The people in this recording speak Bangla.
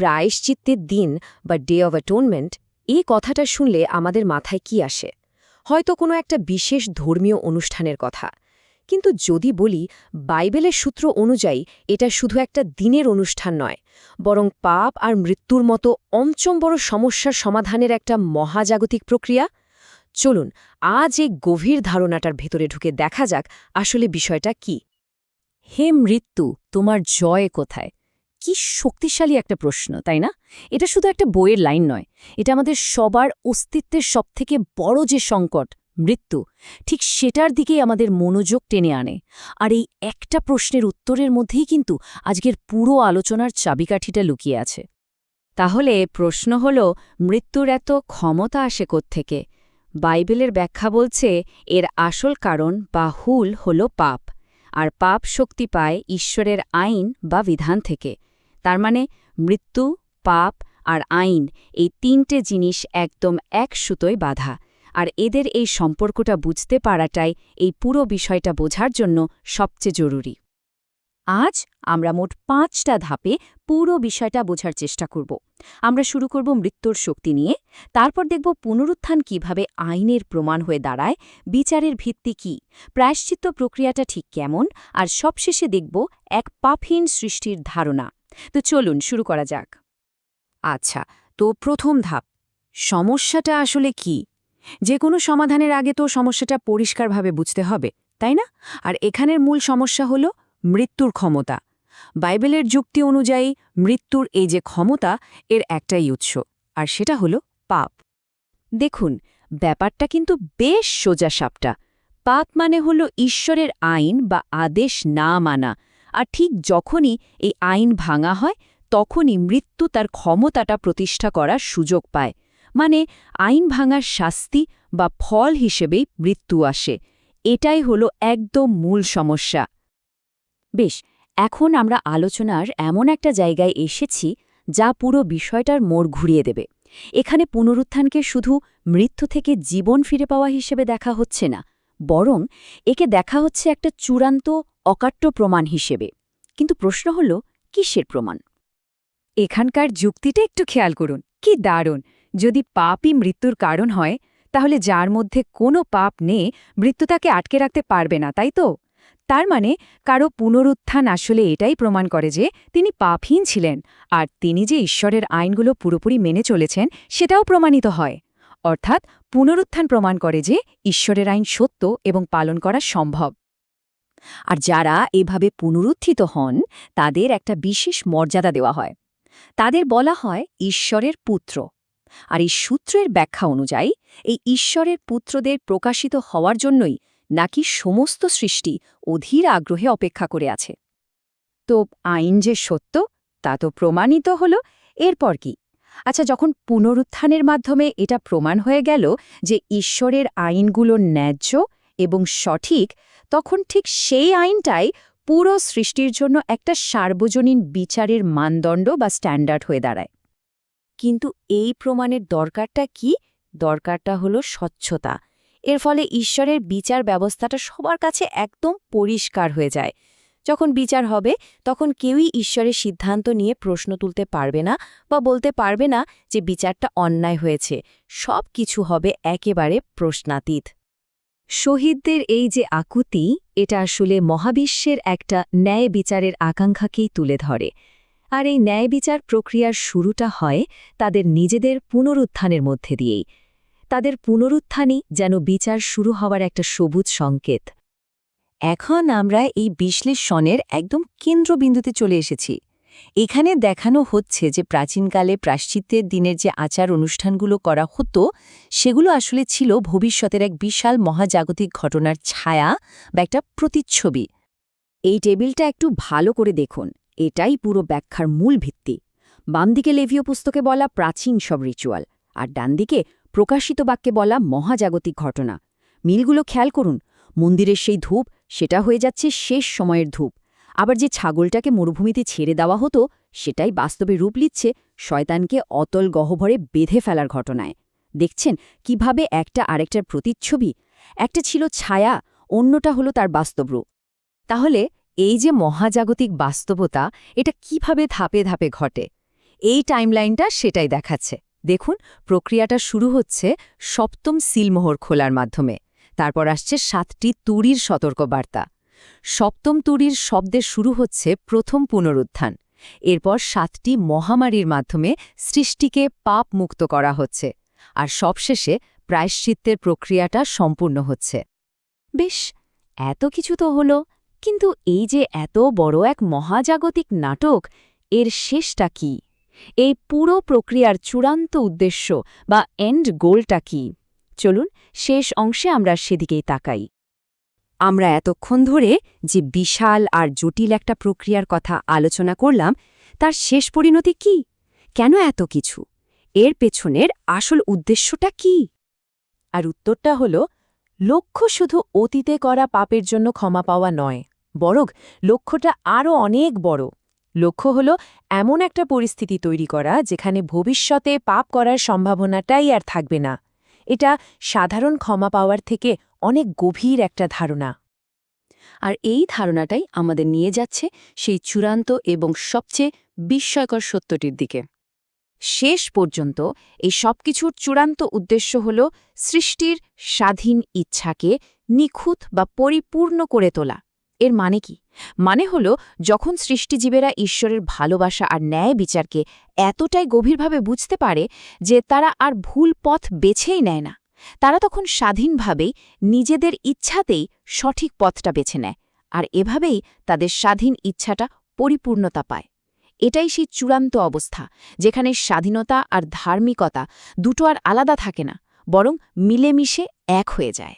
প্রায়শ্চিত্তের দিন বা ডে অব অ্যাটোনমেন্ট এই কথাটা শুনলে আমাদের মাথায় কি আসে? হয়তো কোনো একটা বিশেষ ধর্মীয় অনুষ্ঠানের কথা। কিন্তু যদি বলি, বাইবেলের সূত্র অনুযায়ী এটা শুধু একটা দিনের অনুষ্ঠান নয়, বরং পাপ আর মৃত্যুর মতো অমচম বড় সমস্যার সমাধানের একটা মহাজাগতিক প্রক্রিয়া। চলুন, আজ এই গভীর ধারণাটার ভেতরে ঢুকে দেখা যাক আসলে বিষয়টা কি। হে মৃত্যু, তোমার জয় কোথায়? কি শক্তিশালী একটা প্রশ্ন, তাই না? এটা শুধু একটা বইয়ের লাইন নয়, এটা আমাদের সবার অস্তিত্বের সবথেকে বড় যে সংকট, মৃত্যু, ঠিক সেটার দিকেই আমাদের মনোযোগ টেনে আনে। আর এই একটা প্রশ্নের উত্তরের মধ্যেই কিন্তু আজকের পুরো আলোচনার চাবিকাঠিটা লুকিয়ে আছে। তাহলে প্রশ্ন হল, মৃত্যুর এত ক্ষমতা আসে থেকে বাইবেলের ব্যাখ্যা বলছে, এর আসল কারণ বা হুল হল পাপ, আর পাপ শক্তি পায় ঈশ্বরের আইন বা বিধান থেকে। তার মানে মৃত্যু, পাপ আর আইন এই তিনটে জিনিস একদম এক সুতোয় বাধা। আর এদের এই সম্পর্কটা বুঝতে পারাটাই এই পুরো বিষয়টা বোঝার জন্য সবচেয়ে জরুরি। আজ আমরা মোট পাঁচটা ধাপে পুরো বিষয়টা বোঝার চেষ্টা করব। আমরা শুরু করব মৃত্যুর শক্তি নিয়ে, তারপর দেখব পুনরুত্থান কীভাবে আইনের প্রমাণ হয়ে দাঁড়ায়, বিচারের ভিত্তি কি, প্রায়শ্চিত্ত প্রক্রিয়াটা ঠিক কেমন, আর সবশেষে দেখব এক পাপহীন সৃষ্টির ধারণা। তো চলুন শুরু করা যাক। আচ্ছা তো প্রথম ধাপ, সমস্যাটা আসলে কি? যে কোনো সমাধানের আগে তো সমস্যাটা পরিষ্কারভাবে বুঝতে হবে, তাই না? আর এখানের মূল সমস্যা হল মৃত্যুর ক্ষমতা। বাইবেলের যুক্তি অনুযায়ী মৃত্যুর এই যে ক্ষমতা, এর একটাই উৎস, আর সেটা হল পাপ। দেখুন, ব্যাপারটা কিন্তু বেশ সোজা সাপটা পাপ মানে হল ঈশ্বরের আইন বা আদেশ না মানা আর ঠিক যখনই এই আইন ভাঙা হয়, তখনই মৃত্যু তার ক্ষমতাটা প্রতিষ্ঠা করার সুযোগ পায়। মানে আইন ভাঙার শাস্তি বা ফল হিসেবেই মৃত্যু আসে। এটাই হলো একদম মূল সমস্যা। বেশ, এখন আমরা আলোচনার এমন একটা জায়গায় এসেছি যা পুরো বিষয়টার মোড় ঘুরিয়ে দেবে। এখানে পুনরুত্থানকে শুধু মৃত্যু থেকে জীবন ফিরে পাওয়া হিসেবে দেখা হচ্ছে না, বরং একে দেখা হচ্ছে একটা চূড়ান্ত অকাট্য প্রমাণ হিসেবে। কিন্তু প্রশ্ন হল, কিসের প্রমাণ? এখানকার যুক্তিটা একটু খেয়াল করুন, কি দারুণ! যদি পাপই মৃত্যুর কারণ হয়, তাহলে যার মধ্যে কোনো পাপ নেই, মৃত্যু তাকে আটকে রাখতে পারবে না, তাই তো? তার মানে কারও পুনরুত্থান আসলে এটাই প্রমাণ করে যে, তিনি পাপহীন ছিলেন, আর তিনি যে ঈশ্বরের আইনগুলো পুরোপুরি মেনে চলেছেন, সেটাও প্রমাণিত হয়। অর্থাৎ, পুনরুত্থান প্রমাণ করে যে, ঈশ্বরের আইন সত্য এবং পালন করা সম্ভব। আর যারা এভাবে পুনরুত্থিত হন, তাদের একটা বিশেষ মর্যাদা দেওয়া হয়। তাদের বলা হয় ঈশ্বরের পুত্র। আর এই সূত্রের ব্যাখ্যা অনুযায়ী, এই ঈশ্বরের পুত্রদের প্রকাশিত হওয়ার জন্যই নাকি সমস্ত সৃষ্টি অধীর আগ্রহে অপেক্ষা করে আছে। তো আইন যে সত্য, তা তো প্রমাণিত হল, এরপর কি? আচ্ছা যখন পুনরুত্থানের মাধ্যমে এটা প্রমাণ হয়ে গেল যে ঈশ্বরের আইনগুলো ন্যায্য এবং সঠিক, তখন ঠিক সেই আইনটাই পুরো সৃষ্টির জন্য একটা সার্বজনীন বিচারের মানদণ্ড বা স্ট্যান্ডার্ড হয়ে দাঁড়ায়। কিন্তু এই প্রমাণের দরকারটা কি? দরকারটা হলো স্বচ্ছতা। এর ফলে ঈশ্বরের বিচার ব্যবস্থাটা সবার কাছে একদম পরিষ্কার হয়ে যায়। যখন বিচার হবে, তখন কেউই ঈশ্বরের সিদ্ধান্ত নিয়ে প্রশ্ন তুলতে পারবে না বা বলতে পারবে না যে বিচারটা অন্যায় হয়েছে। সব কিছু হবে একেবারে প্রশ্নাতীত। শহীদদের এই যে আকুতি, এটা আসলে মহাবিশ্বের একটা ন্যায় বিচারের আকাঙ্ক্ষাকেই তুলে ধরে। আর এই ন্যায় বিচার প্রক্রিয়ার শুরুটা হয় তাদের নিজেদের পুনরুত্থানের মধ্যে দিয়েই। তাদের পুনরুত্থানই যেন বিচার শুরু হওয়ার একটা সবুজ সংকেত। এখন আমরা এই বিশ্লেষণের একদম কেন্দ্রবিন্দুতে চলে এসেছি। এখানে দেখানো হচ্ছে যে প্রাচীনকালে প্রাশ্চিত্যের দিনের যে আচার অনুষ্ঠানগুলো করা হতো, সেগুলো আসলে ছিল ভবিষ্যতের এক বিশাল মহাজাগতিক ঘটনার ছায়া বা একটা প্রতিচ্ছবি। এই টেবিলটা একটু ভালো করে দেখুন। এটাই পুরো ব্যাখ্যার মূল ভিত্তি। বামদিকে লেভীয় পুস্তকে বলা প্রাচীন সব রিচুয়াল, আর ডানদিকে প্রকাশিত বাক্যে বলা মহাজাগতিক ঘটনা। মিলগুলো খেয়াল করুন। মন্দিরের সেই ধূপ, সেটা হয়ে যাচ্ছে শেষ সময়ের ধূপ। আবার যে ছাগলটাকে মরুভূমিতে ছেড়ে দেওয়া হতো, সেটাই বাস্তবে রূপ লিচ্ছে শয়তানকে অতল গহ্বরে বেঁধে ফেলার ঘটনায়। দেখছেন কীভাবে একটা আরেকটার প্রতিচ্ছবি, একটা ছিল ছায়া, অন্যটা হলো তার বাস্তব রূপ। তাহলে এই যে মহাজাগতিক বাস্তবতা, এটা কীভাবে ধাপে ধাপে ঘটে? এই টাইমলাইনটা সেটাই দেখাচ্ছে। দেখুন, প্রক্রিয়াটা শুরু হচ্ছে সপ্তম সিলমোহর খোলার মাধ্যমে। তারপর আসছে সাতটি তুরির সতর্কবার্তা। সপ্তম তুরির শব্দে শুরু হচ্ছে প্রথম পুনরুত্থান। এরপর সাতটি মহামারীর মাধ্যমে সৃষ্টিকে পাপ মুক্ত করা হচ্ছে। আর সবশেষে প্রায়শ্চিত্তের প্রক্রিয়াটা সম্পূর্ণ হচ্ছে। বেশ, এত কিছু তো হলো, কিন্তু এই যে এত বড় এক মহাজাগতিক নাটক, এর শেষটা কি? এই পুরো প্রক্রিয়ার চূড়ান্ত উদ্দেশ্য বা এন্ড গোলটা কি? চলুন শেষ অংশে আমরা সেদিকেই তাকাই। আমরা এতক্ষণ ধরে যে বিশাল আর জটিল একটা প্রক্রিয়ার কথা আলোচনা করলাম, তার শেষ পরিণতি কি? কেন এত কিছু? এর পেছনের আসল উদ্দেশ্যটা কি? আর উত্তরটা হল, লক্ষ্য শুধু অতীতে করা পাপের জন্য ক্ষমা পাওয়া নয়, বরং লক্ষ্যটা আরও অনেক বড়। লক্ষ্য হল, এমন একটা পরিস্থিতি তৈরি করা যেখানে ভবিষ্যতে পাপ করার সম্ভাবনাটাই আর থাকবে না। এটা সাধারণ ক্ষমা পাওয়ার থেকে অনেক গভীর একটা ধারণা। আর এই ধারণাটাই আমাদের নিয়ে যাচ্ছে সেই চূড়ান্ত এবং সবচেয়ে বিস্ময়কর সত্যটির দিকে। শেষ পর্যন্ত এই সবকিছুর চূড়ান্ত উদ্দেশ্য হল সৃষ্টির স্বাধীন ইচ্ছাকে নিখুঁত বা পরিপূর্ণ করে তোলা। এর মানে কি? মানে হল যখন সৃষ্টিজীবেরা ঈশ্বরের ভালোবাসা আর ন্যায় বিচারকে এতটাই গভীরভাবে বুঝতে পারে যে তারা আর ভুল পথ বেছেই নেয় না। তারা তখন স্বাধীনভাবে নিজেদের ইচ্ছাতেই সঠিক পথটা বেছে নেয় আর এভাবেই তাদের স্বাধীন ইচ্ছাটা পরিপূর্ণতা পায়। এটাই সেই চূড়ান্ত অবস্থা, যেখানে স্বাধীনতা আর ধার্মিকতা দুটো আর আলাদা থাকে না, বরং মিলেমিশে এক হয়ে যায়।